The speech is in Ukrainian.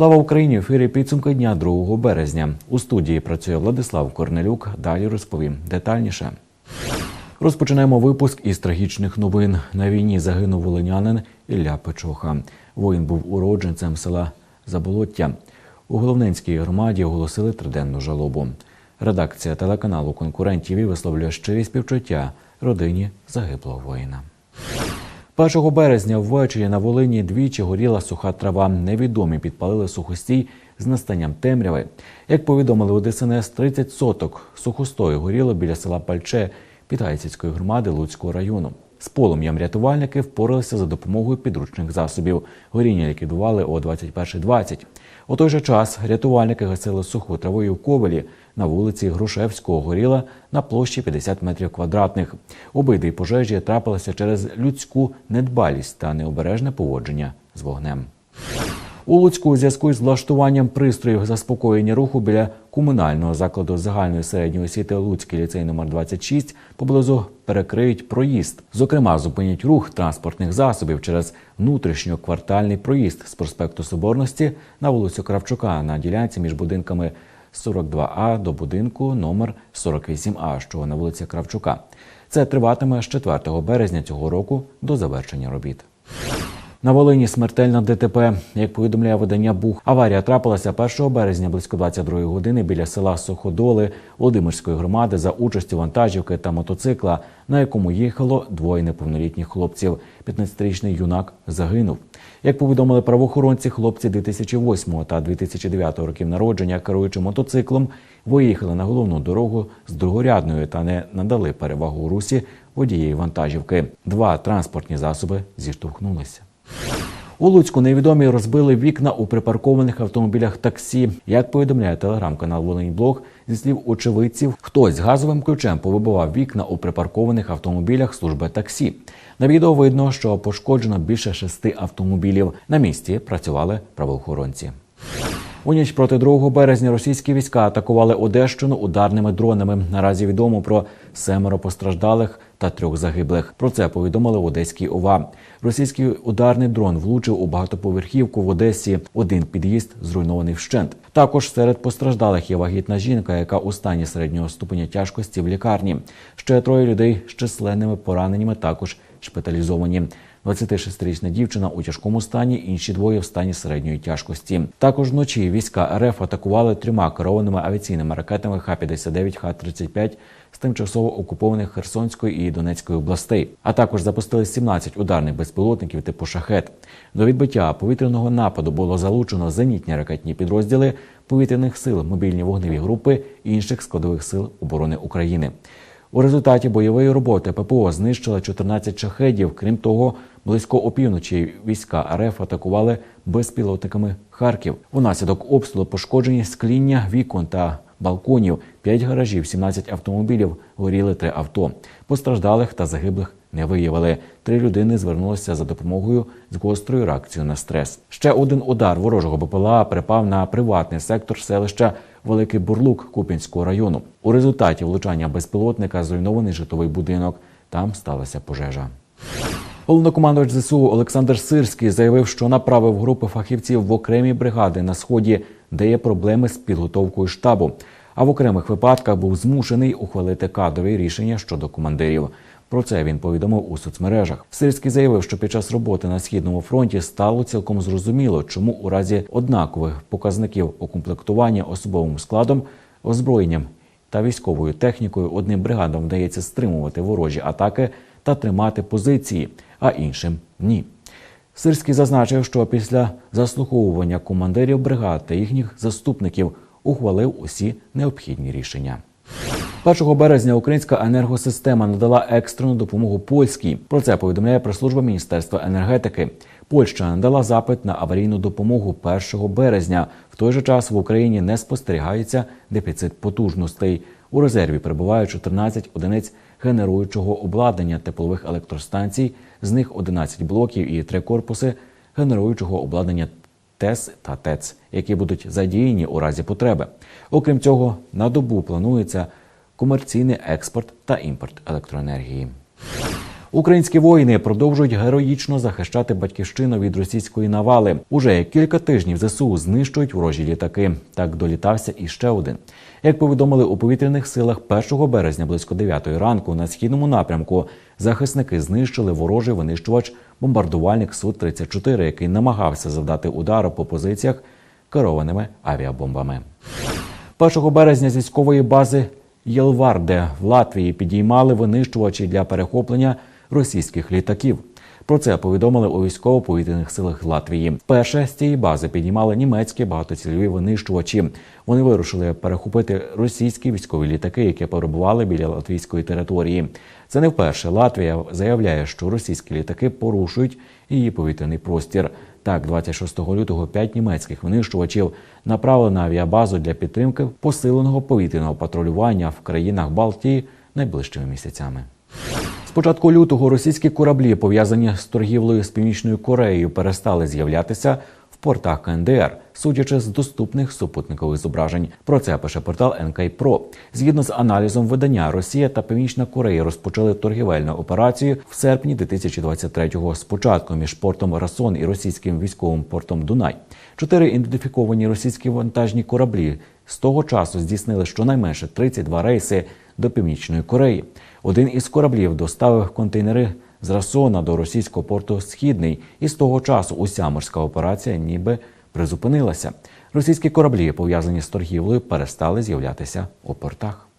Слава Україні! В ефірі підсумки дня 2 березня. У студії працює Владислав Корнелюк. Далі розповім детальніше. Розпочинаємо випуск із трагічних новин. На війні загинув волинянин Ілля Печоха. Воїн був уродженцем села Заболоття. У Головненській громаді оголосили триденну жалобу. Редакція телеканалу конкурентів висловлює щирі співчуття родині загиблого воїна. 1 березня ввечері на Волині двічі горіла суха трава. Невідомі підпалили сухостій з настанням темряви. Як повідомили у ДСНС, 30 соток сухостою горіло біля села Пальче Підгайцівської громади Луцького району. З полум'ям рятувальники впоралися за допомогою підручних засобів. Горіння ліквідували о 21.20. У той же час рятувальники гасили суху травою в ковелі на вулиці Грушевського горіла на площі 50 метрів квадратних. Обидві пожежі трапилися через людську недбалість та необережне поводження з вогнем. У Луцьку у зв'язку з влаштуванням пристроїв заспокоєння руху біля комунального закладу загальної середньої освіти Луцький ліцей номер 26 поблизу перекриють проїзд. Зокрема, зупинять рух транспортних засобів через внутрішньоквартальний проїзд з проспекту Соборності на вулицю Кравчука на ділянці між будинками 42А до будинку номер 48А, що на вулиці Кравчука. Це триватиме з 4 березня цього року до завершення робіт. На Волині смертельна ДТП. Як повідомляє видання Бух, аварія трапилася 1 березня близько 22 години біля села Суходоли Володимирської громади за участю вантажівки та мотоцикла, на якому їхало двоє неповнолітніх хлопців. 15-річний юнак загинув. Як повідомили правоохоронці, хлопці 2008 та 2009 років народження, керуючи мотоциклом, виїхали на головну дорогу з другорядною та не надали перевагу у русі водієї вантажівки. Два транспортні засоби зіштовхнулися. У Луцьку невідомі розбили вікна у припаркованих автомобілях таксі. Як повідомляє телеграм-канал Волиньблог, зі слів очевидців, хтось газовим ключем повибивав вікна у припаркованих автомобілях служби таксі. На відео видно, що пошкоджено більше шести автомобілів. На місці працювали правоохоронці. У ніч проти 2 березня російські війська атакували Одещину ударними дронами. Наразі відомо про семеро постраждалих та трьох загиблих. Про це повідомили в Одеській ОВА. Російський ударний дрон влучив у багатоповерхівку в Одесі. Один під'їзд зруйнований вщент. Також серед постраждалих є вагітна жінка, яка у стані середнього ступеня тяжкості в лікарні. Ще троє людей з численними пораненнями також шпиталізовані. 26-рична дівчина у тяжкому стані, інші двоє в стані середньої тяжкості. Також вночі війська РФ атакували трьома керованими авіаційними ракетами Х-59, Х-35 з тимчасово окупованих Херсонської і Донецької областей, а також запустили 17 ударних безпілотників типу шахет. До відбиття повітряного нападу було залучено зенітні ракетні підрозділи повітряних сил, мобільні вогневі групи і інших складових сил оборони України. У результаті бойової роботи ППО знищили 14 шахедів. Крім того, близько опівночі війська РФ атакували безпілотниками Харків. Унаслідок обстрілу пошкоджені скління вікон та балконів, 5 гаражів, 17 автомобілів, горіли 3 авто. Постраждалих та загиблих не виявили. Три людини звернулися за допомогою з гострою реакцією на стрес. Ще один удар ворожого БПЛА припав на приватний сектор селища Великий Бурлук Купінського району. У результаті влучання безпілотника зруйнований житловий будинок. Там сталася пожежа. Головнокомандувач ЗСУ Олександр Сирський заявив, що направив групи фахівців в окремі бригади на сході, де є проблеми з підготовкою штабу. А в окремих випадках був змушений ухвалити кадрові рішення щодо командирів. Про це він повідомив у соцмережах. Сирський заявив, що під час роботи на східному фронті стало цілком зрозуміло, чому у разі однакових показників укомплектування особовим складом, озброєнням та військовою технікою одним бригадам вдається стримувати ворожі атаки та тримати позиції, а іншим ні. Сирський зазначив, що після заслуховування командирів бригад та їхніх заступників ухвалив усі необхідні рішення. 1 березня українська енергосистема надала екстрену допомогу польській. Про це повідомляє прес-служба Міністерства енергетики. Польща надала запит на аварійну допомогу 1 березня. В той же час в Україні не спостерігається дефіцит потужностей. У резерві перебувають 14 одиниць генеруючого обладнання теплових електростанцій, з них 11 блоків і 3 корпуси генеруючого обладнання ТЕС та ТЕЦ, які будуть задіяні у разі потреби. Окрім цього, на добу планується комерційний експорт та імпорт електроенергії. Українські воїни продовжують героїчно захищати батьківщину від російської навали. Уже кілька тижнів ЗСУ знищують ворожі літаки. Так долітався і ще один. Як повідомили у повітряних силах 1 березня близько 9 ранку на східному напрямку, захисники знищили ворожий винищувач бомбардувальник су 34 який намагався завдати удару по позиціях керованими авіабомбами. 1 березня з військової бази Єлварде в Латвії підіймали винищувачі для перехоплення російських літаків. Про це повідомили у військово-повітряних силах Латвії. Вперше з цієї бази піднімали німецькі багатоцільові винищувачі. Вони вирушили перехопити російські військові літаки, які перебували біля латвійської території. Це не вперше. Латвія заявляє, що російські літаки порушують її повітряний простір. Так, 26 лютого п'ять німецьких винищувачів направили на авіабазу для підтримки посиленого повітряного патрулювання в країнах Балтії найближчими місяцями. З початку лютого російські кораблі, пов'язані з торгівлею з Північною Кореєю, перестали з'являтися портах КНДР, судячи з доступних супутникових зображень. Про це пише портал НК Про. Згідно з аналізом видання, Росія та Північна Корея розпочали торгівельну операцію в серпні 2023-го спочатку між портом Расон і російським військовим портом Дунай. Чотири ідентифіковані російські вантажні кораблі з того часу здійснили щонайменше 32 рейси до Північної Кореї. Один із кораблів доставив контейнери з Расона до російського порту Східний, і з того часу уся морська операція ніби призупинилася. Російські кораблі, пов'язані з торгівлею, перестали з'являтися у портах.